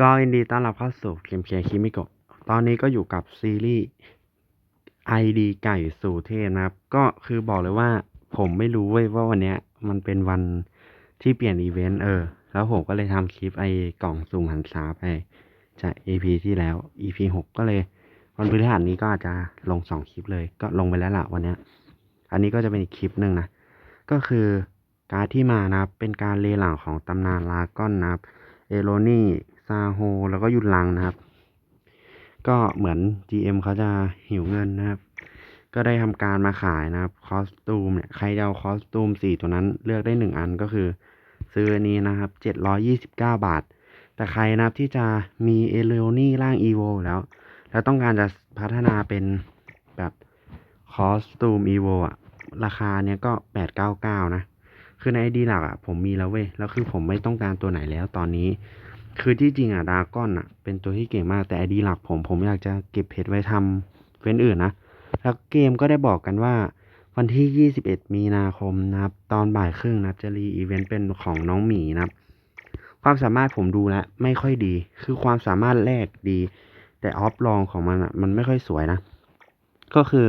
ก็ยินดีต้อนรับเข้าสู่เกมเคคิมิโกะตอนนี้ก็อยู่กับซีรีส์ ID ไก่สู่เทพนะครับ ก็คือบอกเลยว่าผมไม่รู้เว้ยว่าวันเนี้ย มันเป็นวันที่เปลี่ยนอีเวนต์เออ แล้วผมก็เลยทำคลิปไอ้กล่องสุ่มหันษาไปจาก EP ที่แล้ว EP หกก็เลย วันพฤหัสนี้ก็อาจจะลงสองคลิปเลย ก็ลงไปแล้วล่ะวันเนี้ย อันนี้ก็จะเป็นอีกคลิปหนึ่งนะ ก็คือการที่มานะครับเป็นการเลหลังของตำนานลาก้อนนะครับเอโรนี่ ซาโฮแล้วก็ยุนลังนะครับ ก็เหมือน GM เขาจะหิวเงินนะครับ ก็ได้ทำการมาขายนะครับคอสตูมเนี่ยใครจะเอาคอสตูมสี่ตัวนั้นเลือกได้หนึ่งอันก็คือ ซื้ออันนี้นะครับเจ็ดร้อยี่สิบเก้าบาท แต่ใครนะครับที่จะมีเอโรนี่ร่างอีโวแล้ว แล้วต้องการจะพัฒนาเป็นแบบคอสตูมอีโวอะราคาเนี้ยก็แปดเก้าเก้านะคือในไอดีหลักอะผมมีแล้วเว้ย แล้วคือผมไม่ต้องการตัวไหนแล้วตอนนี้ คือที่จริงอะดาก้อนอะ เป็นตัวที่เก่งมากแต่ไอดีหลักผมผมอยากจะเก็บเพชรไว้ทำเว้นอื่นนะ แล้วเกมก็ได้บอกกันว่า วันที่ 21 มีนาคมนะครับ ตอนบ่ายครึ่งนะจะรีอีเวนต์เป็นของน้องหมีนะครับ ความสามารถผมดูแล้วไม่ค่อยดี คือความสามารถแรกดี แต่ออฟลองของมันอะมันไม่ค่อยสวยนะ ก็คือ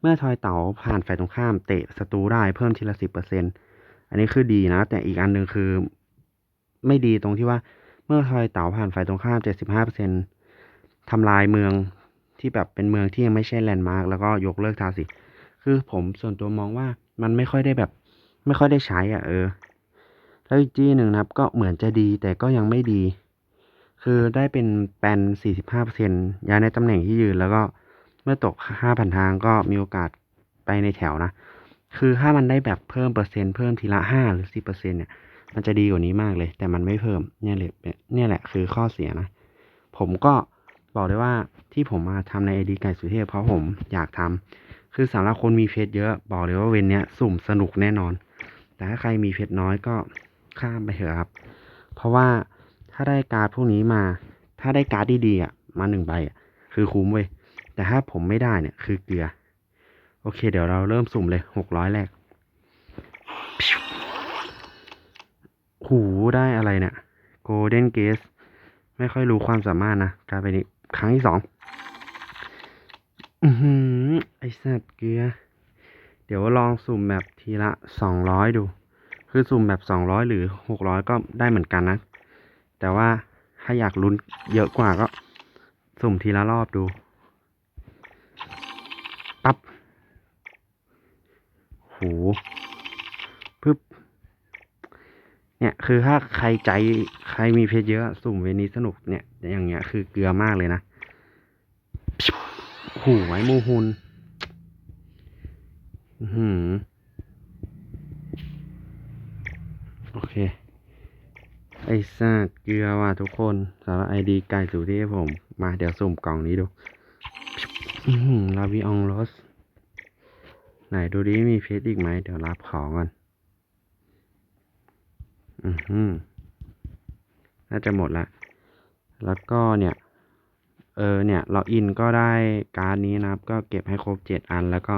เมื่อทอยเต๋าผ่านฝ่ายตรงข้ามเตะศัตรูได้เพิ่มทีละสิบเปอร์เซ็นต์อันนี้คือดีนะ แต่อีกอันหนึ่งคือไม่ดีตรงที่ว่า เมื่อทอยเต๋าผ่านฝ่ายตรงข้ามเจ็ดสิบห้าเปอร์เซ็นต์ทำลายเมืองที่แบบเป็นเมืองที่ยังไม่ใช่แลนด์มาร์กแล้วก็ยกเลิกทาสิ คือผมส่วนตัวมองว่ามันไม่ค่อยได้แบบ ไม่ค่อยได้ใช้อะเออ แล้วอีกจี้หนึ่งนะครับ ก็เหมือนจะดีแต่ก็ยังไม่ดี คือได้เป็นแปนสี่สิบห้าเปอย้ายในตำแหน่งที่ยืนแล้วก็เมื่อตกห้าพันทางก็มีโอกาสไปในแถวนะ คือถ้ามันได้แบบเพิ่มเปอร์เซ็นต์เพิ่มทีละห้าหรือสิบเปอร์เซ็นต์เนี่ย มันจะดีกว่านี้มากเลย แต่มันไม่เพิ่มเนี่ยเลยเนี่ยแหละคือข้อเสียนะ ผมก็บอกได้ว่าที่ผมมาทำในไอดีไก่สุเทพเพราะผมอยากทำคือสำหรับคนมีเพชรเยอะ บอกเลยว่าเวนเนี้ยสุ่มสนุกแน่นอน แต่ถ้าใครมีเพชรน้อยก็ข้ามไปเถอะครับ เพราะว่าถ้าได้การ์ดพวกนี้มา ถ้าได้การ์ดดีๆอะมาหนึ่งใบอะคือคุ้มเว้ยแต่ถ้าผมไม่ได้เนี่ยคือเกลือ โอเค เดี๋ยวเราเริ่มสุ่มเลยหกร้อยแรก หูได้อะไรเนี่ย Golden Gate ไม่ค่อยรู้ความสามารถนะกลายเป็นอีกครั้งที่สองอือไอสัตว์เกลือเดี๋ยวลองสุ่มแบบทีละสองร้อยดู คือสุ่มแบบสองร้อยหรือหกร้อยก็ได้เหมือนกันนะ แต่ว่าถ้าอยากลุ้นเยอะกว่าก็ สุ่มทีละรอบดู ปั๊บ หู ปึ๊บ เนี่ยคือถ้าใครใจใครมีเพชรเยอะสุ่มเวนี้สนุกเนี่ย อย่างเงี้ยคือเกลือมากเลยนะหูไว้มูฮุนอื้อหือโอเค ไอ้ซาดเกลือว่ะทุกคนสำหรับไอดีไก่สู่ที่ผม มาเดี๋ยวสุ่มกล่องนี้ดูอือหือลาวิอองโรสไหนดูดิมีเพชรอีกไหม เดี๋ยวรับของก่อน อือหือน่าจะหมดละ แล้วก็เนี่ย เออเนี่ยล็อกอินก็ได้การ์ดนี้นะครับ ก็เก็บให้ครบเจ็ดอันแล้วก็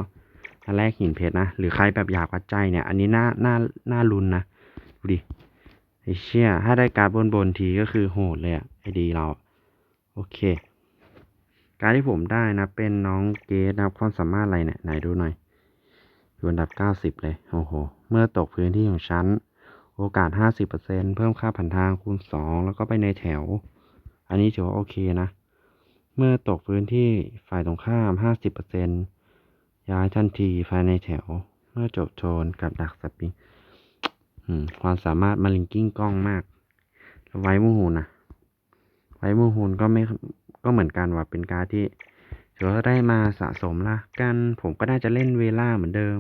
อันแรกหินเพชรนะ หรือใครแบบอยากวัดใจเนี่ย อันนี้น่าน่าน่าลุ้นนะ ดูดิไอเชี่ยถ้าได้การ์ดบนบนทีก็คือโหดเลยอะไอดีเรา โอเค การที่ผมได้นะ เป็นน้องเกดนะครับความสามารถอะไรเนี่ย ไหนดูหน่อยอยู่อันดับเก้าสิบเลย โอ้โห เมื่อตกพื้นที่ของฉัน โอกาสห้าสิบเปอร์เซ็นเพิ่มค่าผ่านทางคูณสองแล้วก็ไปในแถว อันนี้ถือว่าโอเคนะ เมื่อตกพื้นที่ฝ่ายตรงข้ามห้าสิบเปอร์เซ็นย้ายทันทีภายในแถว เมื่อจบโจนกับดักสปริงความสามารถมาลิงกิ้งกล้องมาก ไว้มูฮูนนะไว้มูฮูนก็ไม่ก็เหมือนกันว่าเป็นการที่ถือว่าได้มาสะสมละกัน ผมก็น่าจะเล่นเวล่าเหมือนเดิม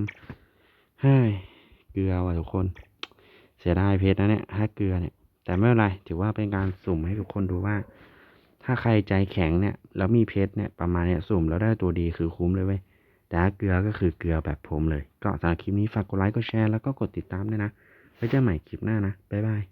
เฮ้ยเกลือว่ะทุกคน เสียดายเพชรนะเนี่ยถ้าเกลือเนี่ย แต่ไม่เป็นไรถือว่าเป็นการสุ่มให้ทุกคนดูว่า ถ้าใครใจแข็งเนี่ยแล้วมีเพชรเนี่ยประมาณเนี่ยสุ่มแล้วได้ตัวดีคือคุ้มเลยเว้ยแต่ถ้าเกลือก็คือเกลือแบบผมเลย ก็สำหรับคลิปนี้ฝากกดไลค์กดแชร์แล้วก็กดติดตามด้วยนะไว้เจอใหม่คลิปหน้านะบ๊ายบาย